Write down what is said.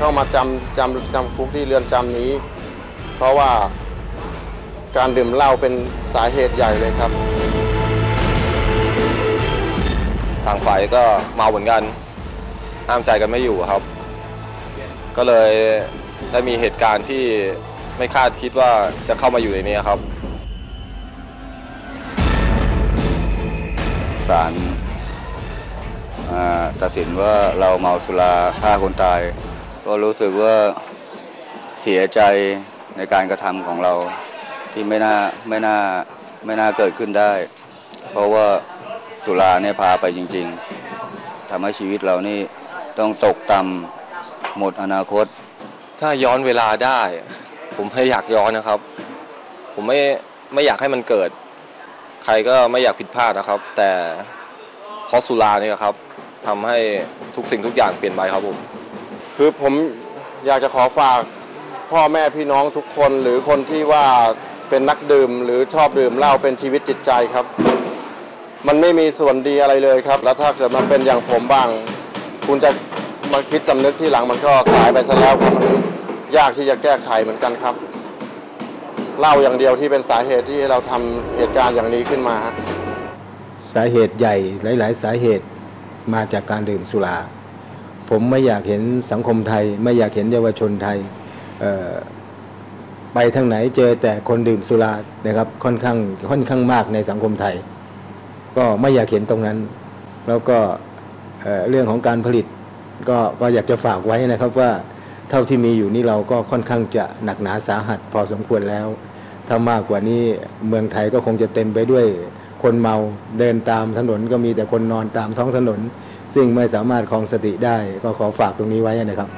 ต้องมาจำจำจำคุกที่เรือนจำนี้ เพราะว่าการดื่มเหล้าเป็นสาเหตุใหญ่เลยครับ ต่างฝ่ายก็เมาเหมือนกัน ห้ามใจกันไม่อยู่ครับ ก็เลยได้มีเหตุการณ์ที่ไม่คาดคิดว่าจะเข้ามาอยู่ในนี้ครับศาลตัดสินว่าเราเมาสุราฆ่าคนตาย ก็รู้สึกว่าเสียใจในการกระทำของเราที่ไม่น่าไม่น่าไม่น่าเกิดขึ้นได้ เพราะว่าสุราเนี่ยพาไปจริง ๆทำให้ชีวิตเรานี่ต้องตกต่ำหมดอนาคต ถ้าย้อนเวลาได้ ผมไม่อยากย้อนนะครับ ผมไม่ไม่อยากให้มันเกิด ใครก็ไม่อยากผิดพลาดนะครับ แต่เพราะสุรานี่ครับทำให้ทุกสิ่งทุกอย่างเปลี่ยนไปครับผม คือผมอยากจะขอฝากพ่อแม่พี่น้องทุกคนหรือคนที่ว่าเป็นนักดื่มหรือชอบดื่มเหล้าเป็นชีวิตจิตใจครับ มันไม่มีส่วนดีอะไรเลยครับ แล้วถ้าเกิดมันเป็นอย่างผมบ้าง คุณจะมาคิดสำนึกที่หลังมันก็สายไปซะแล้วครับมันยากที่จะแก้ไขเหมือนกันครับเหล้าอย่างเดียวที่เป็นสาเหตุที่เราทำเหตุการณ์อย่างนี้ขึ้นมา สาเหตุใหญ่หลาย ๆ สาเหตุมาจากการดื่มสุรา ผมไม่อยากเห็นสังคมไทย ไม่อยากเห็นเยาวชนไทยไปทางไหนเจอแต่คนดื่มสุรานะครับค่อนข้างค่อนข้างมากในสังคมไทย ก็ไม่อยากเห็นตรงนั้น แล้วก็เอ่อเรื่องของการผลิตก็ก็อยากจะฝากไว้นะครับว่าเท่าที่มีอยู่นี่เราก็ค่อนข้างจะหนักหนาสาหัสพอสมควรแล้ว ถ้ามากกว่านี้เมืองไทยก็คงจะเต็มไปด้วยคนเมาเดินตามถนนก็มีแต่คนนอนตามท้องถนน ซึ่งไม่สามารถครองสติได้ก็ขอฝากตรงนี้ไว้นะครับ